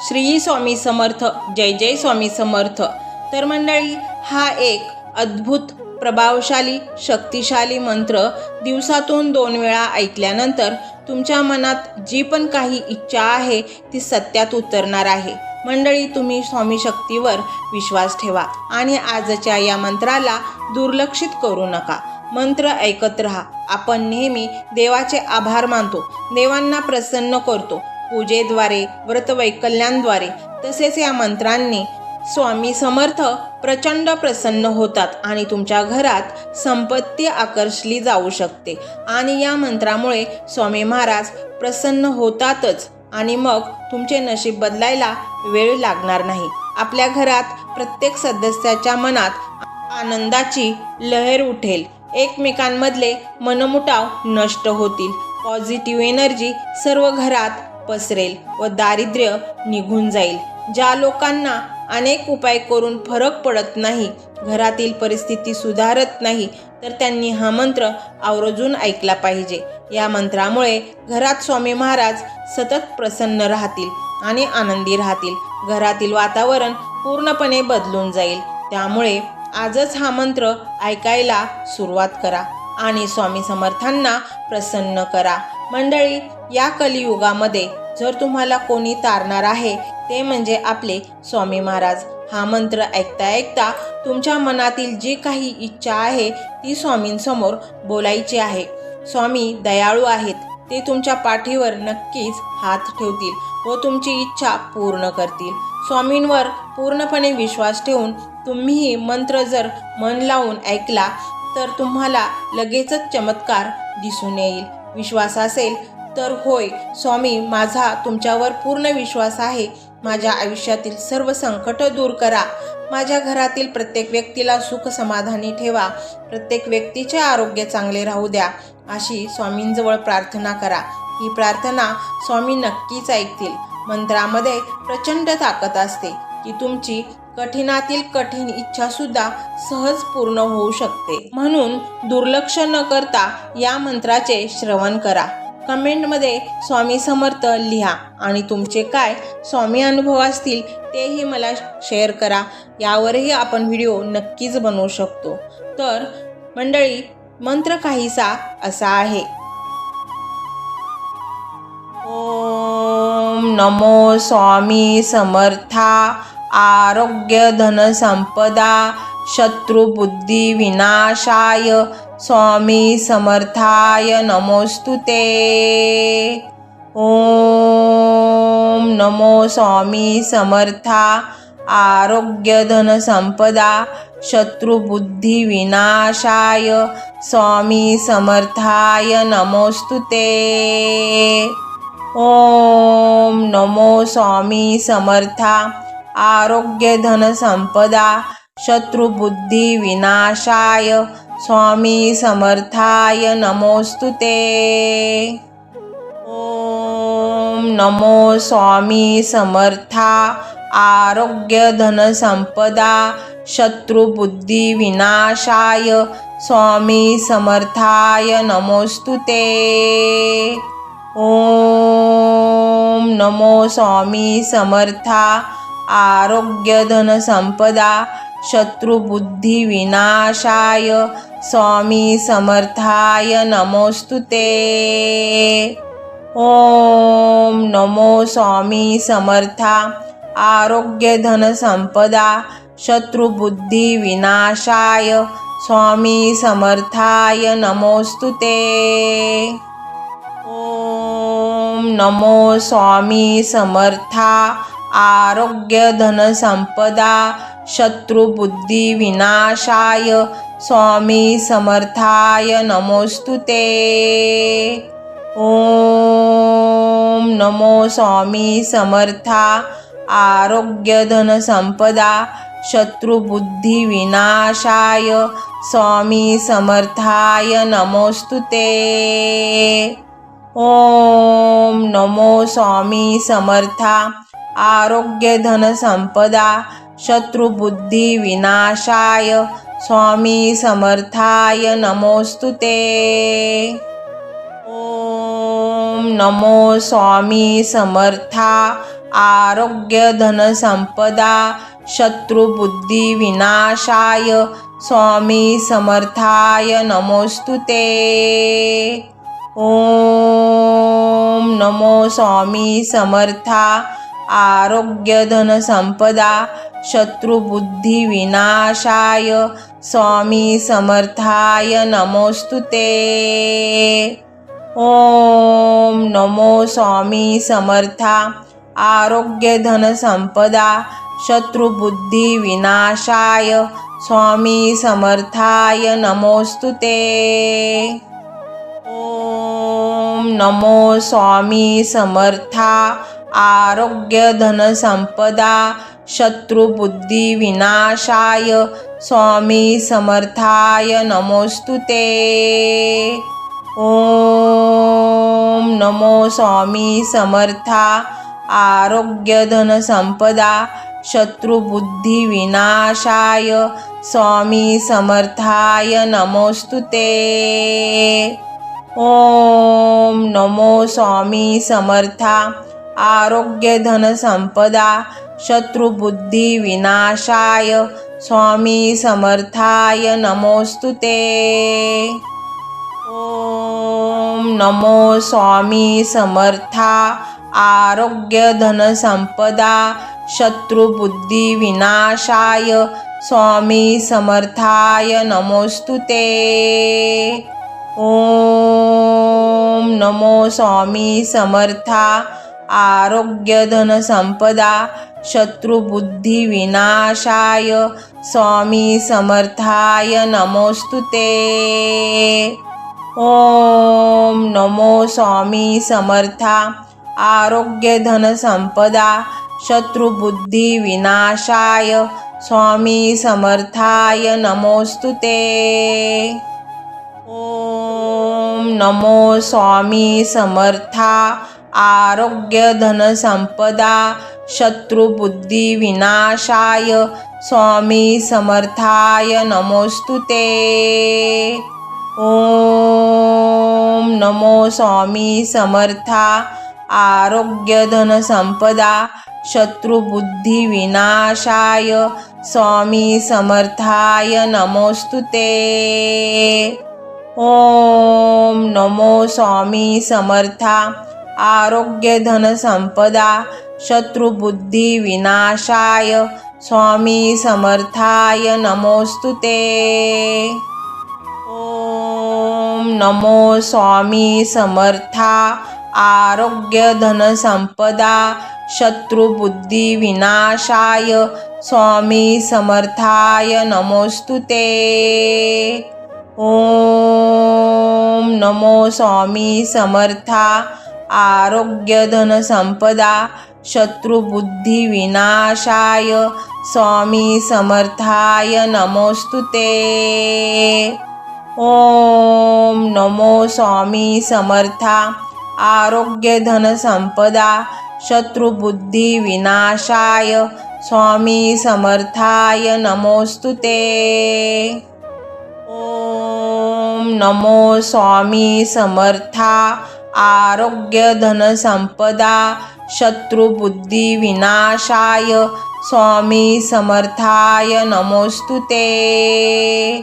श्री स्वामी समर्थ जय जय स्वामी समर्थ. तर मंडळी हा एक अद्भुत प्रभावशाली शक्तिशाली मंत्र दिवसातून दोन वेळा ऐकल्यानंतर तुमच्या मनात जी पण काही इच्छा आहे ती सत्यात उतरणार आहे. मंडळी तुम्ही स्वामी शक्तीवर विश्वास ठेवा आणि आजच्या या मंत्राला दुर्लक्षित करू नका. मंत्र ऐकत राहा. आपण नेहमी देवाचे आभार मानतो. देवांना प्रसन्न करतो. पूजेद्वारे व्रतवैकल्यांद्वारे तसेच या मंत्रांनी स्वामी समर्थ प्रचंड प्रसन्न होतात आणि तुमच्या घरात संपत्ती आकर्षली जाऊ शकते. आणि या मंत्रामुळे स्वामी महाराज प्रसन्न होतातच आणि मग तुमचे नशीब बदलायला वेळ लागणार नाही. आपल्या घरात प्रत्येक सदस्याच्या मनात आनंदाची लहर उठेल. एकमेकांमधले मनमुटाव नष्ट होतील. पॉझिटिव्ह एनर्जी सर्व घरात पसरेल व दारिद्र्य निघून जाईल. ज्या लोकांना अनेक उपाय करून फरक पडत नाही घरातील परिस्थिती सुधारत नाही तर त्यांनी हा मंत्र आवर्जून ऐकला पाहिजे. या मंत्रामुळे घरात स्वामी महाराज सतत प्रसन्न राहतील आणि आनंदी राहतील. घरातील वातावरण पूर्णपणे बदलून जाईल. त्यामुळे आजच हा मंत्र ऐकायला सुरुवात करा आणि स्वामी समर्थांना प्रसन्न करा. मंडळी या कलियुगामध्ये जर तुम्हाला कोणी तारणार आहे ते म्हणजे आपले स्वामी महाराज. हा मंत्र ऐकता ऐकता तुमच्या मनातील जी काही इच्छा आहे ती स्वामींसमोर बोलायची आहे. स्वामी दयाळू आहेत ते तुमच्या पाठीवर नक्कीच हात ठेवतील व तुमची इच्छा पूर्ण करतील. स्वामींवर पूर्णपणे विश्वास ठेवून तुम्हीही मंत्र जर मन लावून ऐकला तर तुम्हाला लगेचच चमत्कार दिसून येईल. विश्वास असेल तर होय. स्वामी माझा तुमच्यावर पूर्ण विश्वास आहे. माझ्या आयुष्यातील सर्व संकट दूर करा. माझ्या घरातील प्रत्येक व्यक्तीला सुख समाधानी ठेवा. प्रत्येक व्यक्तीचे आरोग्य चांगले राहू द्या. अशी स्वामींजवळ प्रार्थना करा. ही प्रार्थना स्वामी नक्कीच ऐकतील. मंत्रामध्ये प्रचंड ताकद असते की तुमची कठीणातील कठीण इच्छा सुद्धा सहज पूर्ण होऊ शकते. म्हणून दुर्लक्ष न करता या मंत्राचे श्रवण करा. कमेंटमध्ये स्वामी समर्थ लिहा आणि तुमचे काय स्वामी अनुभव असतील तेही मला शेअर करा. यावरही आपण व्हिडिओ नक्कीच बनवू शकतो. तर मंडळी मंत्र काहीसा असा आहे. ओम नमो स्वामी समर्था आरोग्य धन संपदा शत्रुबुद्धी विनाशाय। स्वामी समर्थाय नमोस्तु ते। ओम नमो स्वामी समर्था। आरोग्य धन संपदा शत्रुबुद्धी विनाशाय। स्वामी समर्थाय नमोस्तु ते। ओम नमो स्वामी समर्था। आरोग्य धन संपदा शत्रुबुद्धी विनाशाय। स्वामी समर्थाय नमोस्तु ते। ओम नमो स्वामी समर्था आरोग्य धन संपदा शत्रुबुद्धी विनाशाय। स्वामी समर्थाय नमोस्तु ते। ओम नमो स्वामी समर्था आरोग्य धन संपदा शत्रुबुद्धी विनाशाय स्वामी समर्थाय। नमोस्तु ते। ओम नमो स्वामी समर्था। आरोग्य धन संपदा शत्रुबुद्धी विनाशाय स्वामी समर्थाय। नमोस्तु ते। ओम नमो स्वामी समर्था। आरोग्य धन संपदा शत्रुबुद्धी विनाशाय. स्वामी समर्थाय. नमोस्तु ते. ओम नमो स्वामी समर्था. आरोग्य धन संपदा शत्रुबुद्धी विनाशाय. स्वामी समर्थाय. नमोस्तु ते. ओम नमो स्वामी समर्था. आरोग्य धन संपदा शत्रुबुद्धी विनाशाय। स्वामी समर्थाय नमोस्तु ते। ओम नमो स्वामी समर्था आरोग्य धनसंपदा शत्रुबुद्धी विनाशाय। स्वामी समर्थाय नमोस्तु ते। ओम नमो स्वामी समर्था आरोग्य धनसंपदा शत्रुबुद्धी विनाशाय। स्वामी समर्थाय नमोस्तु ते। ओम नमो स्वामी समर्था। आरोग्य धनसंपदा शत्रुबुद्धी विनाशाय। स्वामी समर्थाय नमोस्तु ते। ओम नमो स्वामी समर्था। आरोग्य धनसंपदा शत्रुबुद्धी विनाशाय. स्वामी समर्थाय. नमोस्तु ते. ओम नमो स्वामी समर्था. आरोग्य धनसंपदा शत्रुबुद्धी विनाशाय. स्वामी समर्थाय. नमोस्तु ते. ओम नमो स्वामी समर्था. आरोग्य धनसंपदा शत्रुबुद्धी विनाशाय स्वामी समर्थाय। नमोस्तुते ओम नमो स्वामी समर्था। आरोग्य धनसंपदा शत्रुबुद्धी विनाशाय स्वामी समर्थाय। नमोस्तुते ओम नमो स्वामी समर्था। आरोग्य धनसंपदा शत्रुबुद्धी विनाशाय स्वामी समर्थाय। नमोस्तु ते। ओम नमो स्वामी समर्था। आरोग्य धनसंपदा शत्रुबुद्धी विनाशाय स्वामी समर्थाय। नमोस्तु ते। ओम नमो स्वामी समर्था। आरोग्य धनसंपदा शत्रुबुद्धी विनाशाय। स्वामी समर्थाय नमोस्तु ते। ओम नमो स्वामी समर्था। आरोग्य धनसंपदा शत्रुबुद्धी विनाशाय। स्वामी समर्थाय नमोस्तु ते। ओम नमो स्वामी समर्था। आरोग्य धनसंपदा शत्रुबुद्धी विनाशाय स्वामी समर्थाय नमोस्तु ते। ओम नमो स्वामी समर्था आरोग्य धनसंपदा शत्रुबुद्धी विनाशाय स्वामी समर्थाय नमोस्तु ते। ओम नमो स्वामी समर्था आरोग्य धनसंपदा शत्रुबुद्धी विनाशाय स्वामी समर्थाय। नमोस्तु ते। ओम नमो स्वामी समर्था। आरोग्य धनसंपदा शत्रुबुद्धी विनाशाय स्वामी समर्थाय। नमोस्तु ते। ओम नमो स्वामी समर्था। आरोग्य धनसंपदा शत्रुबुद्धी विनाशाय स्वामी समर्थाय। नमोस्तु ते।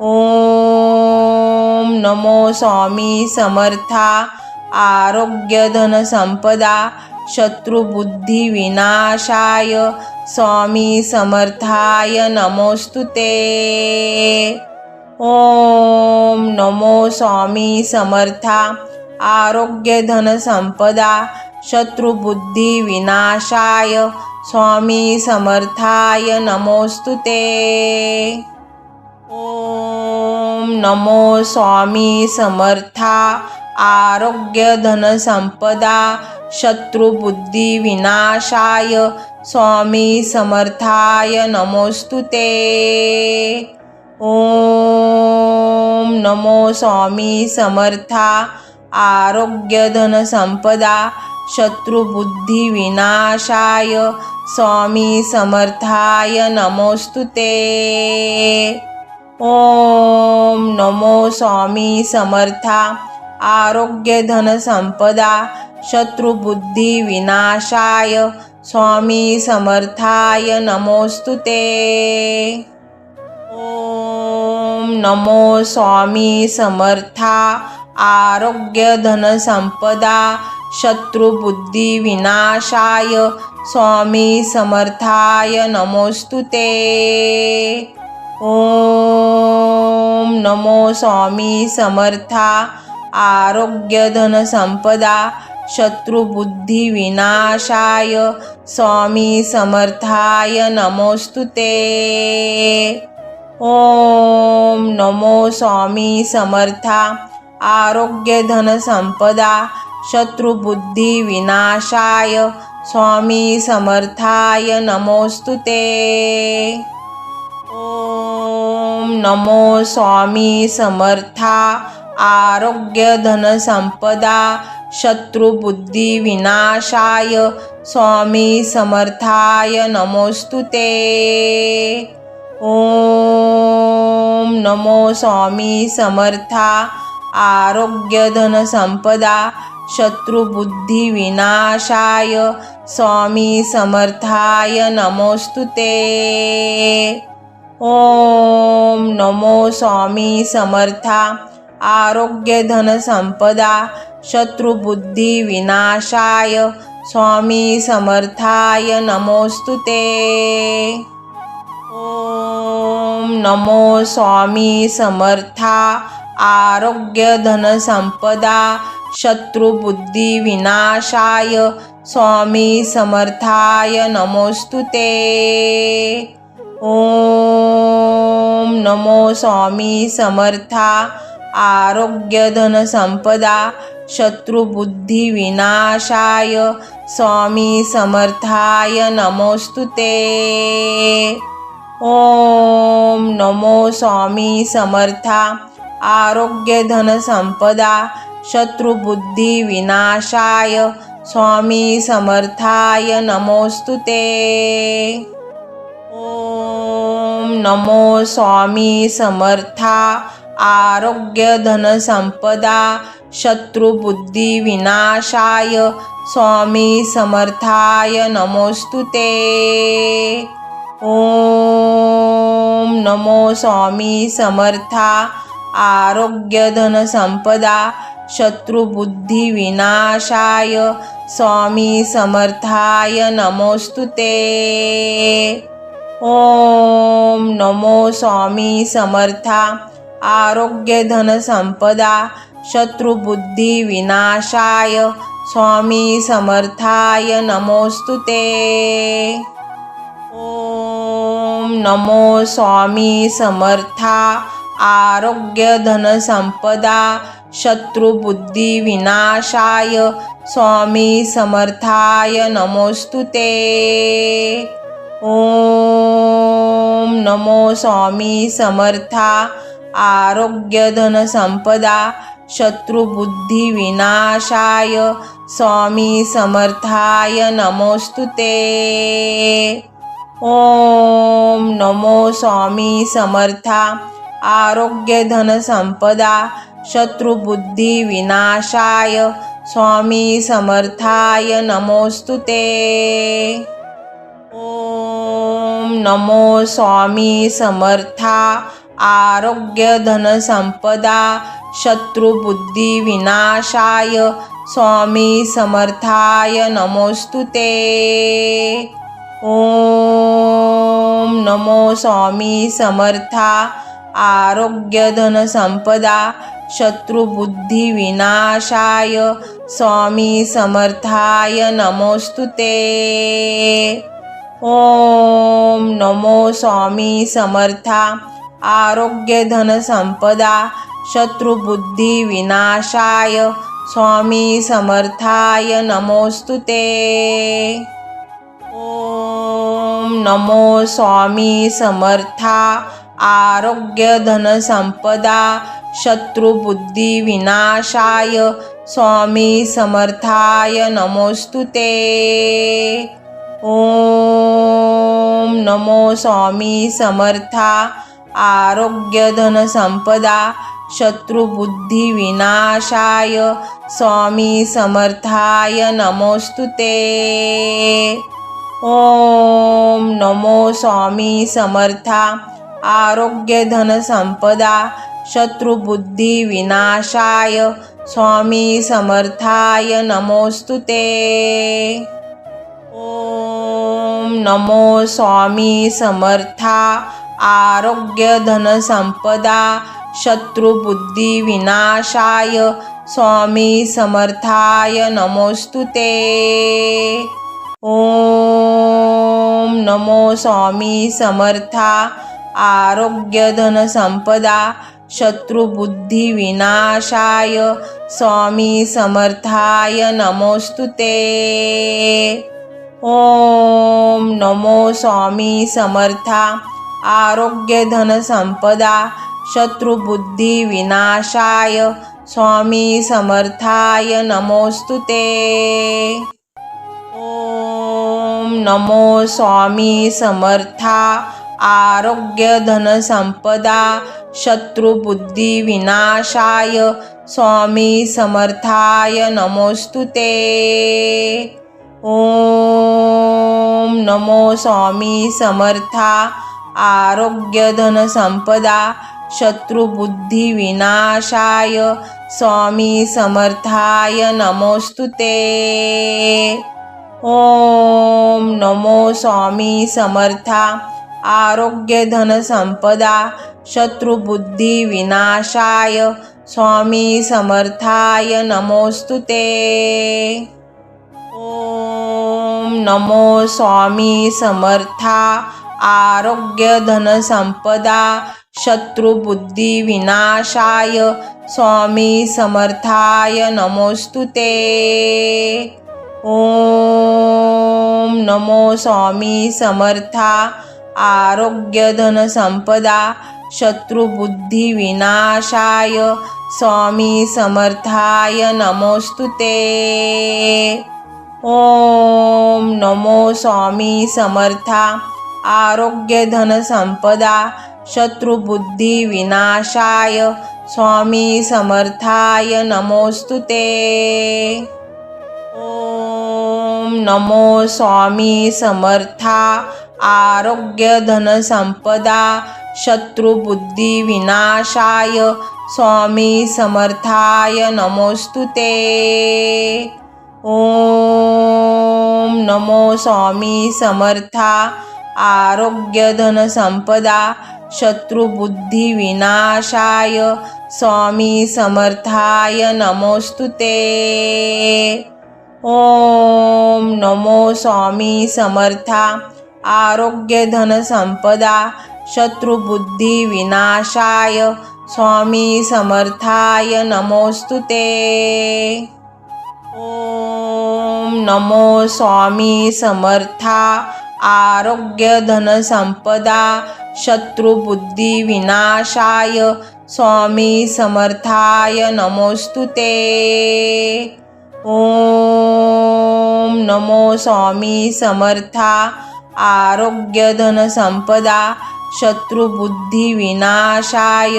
ओम नमो स्वामी समर्था। आरोग्य धनसंपदा शत्रुबुद्धी विनाशाय स्वामी समर्थाय। नमोस्तु ते। ओम नमो स्वामी समर्था। आरोग्य धनसंपदा शत्रुबुद्धी विनाशाय स्वामी समर्थाय नमोस्तु ते। ओम नमो स्वामी समर्था आरोग्य धनसंपदा शत्रुबुद्धी विनाशाय स्वामी समर्थाय नमोस्तु ते। ओम नमो स्वामी समर्था आरोग्य धनसंपदा शत्रुबुद्धी विनाशाय स्वामी समर्थाय नमोस्तु ते। ओम नमो स्वामी समर्था। आरोग्य धनसंपदा शत्रुबुद्धी विनाशाय स्वामी समर्थाय नमोस्तु ते। ओम नमो स्वामी समर्था। आरोग्य धनसंपदा शत्रुबुद्धी विनाशाय स्वामी समर्थाय नमोस्तु ते। ओम नमो स्वामी समर्था आरोग्य धनसंपदा शत्रुबुद्धी विनाशाय स्वामी समर्थाय नमोस्तु ते। ओम नमो स्वामी समर्था आरोग्य धन संपदा शत्रुबुद्धी विनाशाय। स्वामी समर्थाय नमोस्तु ते। ओम नमो स्वामी समर्था आरोग्य धन संपदा शत्रुबुद्धी विनाशाय। स्वामी समर्थाय नमोस्तु ते। ओम नमो स्वामी समर्था आरोग्य धन संपदा शत्रुबुद्धी विनाशाय स्वामी समर्थाय नमोस्तु ते। ओम नमो स्वामी समर्था। आरोग्य धन संपदा शत्रुबुद्धी विनाशाय स्वामी समर्थाय नमोस्तु ते। ओम नमो स्वामी समर्था। आरोग्य धन संपदा शत्रुबुद्धी विनाशाय स्वामी समर्थाय नमोस्तु ते। ओम नमो स्वामी समर्था आरोग्य धन संपदा शत्रुबुद्धी विनाशाय स्वामी समर्थाय नमोस्तु ते। ओम नमो स्वामी समर्था आरोग्य धन संपदा शत्रुबुद्धी विनाशाय। स्वामी समर्थाय नमोस्तु ते। ओम नमो स्वामी समर्था आरोग्य धन संपदा शत्रुबुद्धी विनाशाय। स्वामी समर्थाय नमोस्तु ते। ओम नमो स्वामी समर्था आरोग्य धन संपदा शत्रुबुद्धी विनाशाय। स्वामी समर्थाय नमोस्तु ते। ओम नमो स्वामी समर्था। आरोग्य धन संपदा शत्रुबुद्धी विनाशाय। स्वामी समर्थाय नमोस्तु ते। ओम नमो स्वामी समर्था। आरोग्य धन संपदा शत्रुबुद्धी विनाशाय स्वामी समर्थाय नमोस्तु ते। ओम नमो स्वामी समर्था आरोग्य धन संपदा शत्रुबुद्धी विनाशाय स्वामी समर्थाय नमोस्तु ते। ओम नमो स्वामी समर्था आरोग्य धन संपदा शत्रुबुद्धी विनाशाय। स्वामी समर्थाय नमोस्तु ते। ओम नमो स्वामी समर्था आरोग्य धन संपदा शत्रुबुद्धी विनाशाय। स्वामी समर्थाय नमोस्तु ते। ओम नमो स्वामी समर्था आरोग्य धन संपदा शत्रुबुद्धी विनाशाय स्वामी समर्थाय। नमोस्तु ते। ओम नमो स्वामी समर्था। आरोग्य धन संपदा शत्रुबुद्धी विनाशाय स्वामी समर्थाय। नमोस्तु ते। ओम नमो स्वामी समर्था। आरोग्य धन संपदा शत्रुबुद्धी विनाशाय स्वामी समर्थाय नमोस्तु ते। ओम नमो स्वामी समर्था आरोग्य धन संपदा शत्रुबुद्धिविनाशाय स्वामी समर्थाय नमोस्तु ते। ॐ नमो स्वामी समर्था आरोग्य आरोग्यधनसंपदा शत्रुबुद्धिविनाशाय स्वामी समर्थाय नमोऽस्तु ते। ॐ नमो स्वामी समर्था आरोग्य आरोग्यधनसंपदा शत्रुबुद्धिविनाशाय स्वामी समर्थाय नमोऽस्तु ते। ॐ नमो स्वामी समर्था आरोग्य धनसंपदा शत्रुबुद्धी विनाशाय स्वामी समर्थाय। नमोस्तु ते। ॐ नमो स्वामी समर्था। आरोग्य धनसंपदा शत्रुबुद्धी विनाशाय स्वामी समर्थाय। नमोस्तु ते। नमो स्वामी समर्था। आरोग्य आरोग्यधनसंपदा शत्रुबुद्धिविनाशाय स्वामी समर्थाय नमोस्तु ते। ॐ नमो स्वामी समर्था आरोग्य आरोग्यधनसंपदा शत्रुबुद्धिविनाशाय स्वामी समर्थाय नमोस्तु ते। ॐ नमो स्वामी समर्था आरोग्य आरोग्यधनसंपदा शत्रुबुद्धिविनाशाय स्वामी समर्थाय नमोऽस्तु ते। ॐ नमो स्वामी समर्था आरोग्य आरोग्यधनसंपदा शत्रुबुद्धिविनाशाय स्वामी समर्थाय नमोऽस्तु ते। ॐ नमो स्वामी समर्था आरोग्य धनसंपदा शत्रुबुद्धी विनाशाय स्वामी समर्थाय नमोस्तु ते। ॐ नमो स्वामी समर्था आरोग्य धनसंपदा शत्रुबुद्धी विनाशाय स्वामी समर्थाय नमोस्तु ते नमो स्वामी समर्था आरोग्य आरोग्यधनसंपदा शत्रुबुद्धिविनाशाय स्वामी समर्थाय नमोस्तु ते। ॐ नमो स्वामी समर्था आरोग्य आरोग्यधनसंपदा शत्रुबुद्धिविनाशाय स्वामी समर्थाय नमोस्तु ते। ॐ नमो स्वामी समर्था आरोग्यधनसंपदा शत्रुबुद्धिविनाशाय स्वामी समर्थाय नमोऽस्तु ते। ॐ नमो स्वामी समर्था। आरोग्यधनसंपदा शत्रुबुद्धिविनाशाय स्वामी समर्थाय नमोऽस्तु ते। ॐ नमो स्वामी समर्था। आरोग्य धनसंपदा शत्रुबुद्धी विनाशाय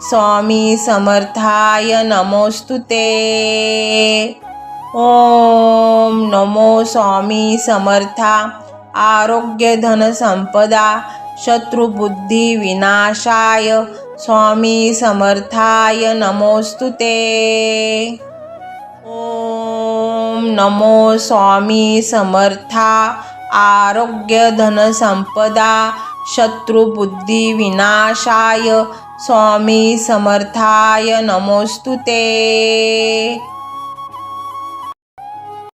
स्वामी समर्थाय नमोस्तु ते। ओम नमो स्वामी समर्था। आरोग्य धनसंपदा शत्रुबुद्धी विनाशाय स्वामी समर्थाय नमोस्तु ते। ओम नमो स्वामी समर्था। आरोग्य आरोग्यधनसंपदा शत्रुबुद्धिविनाशाय स्वामी समर्थाय नमोस्तुते ते।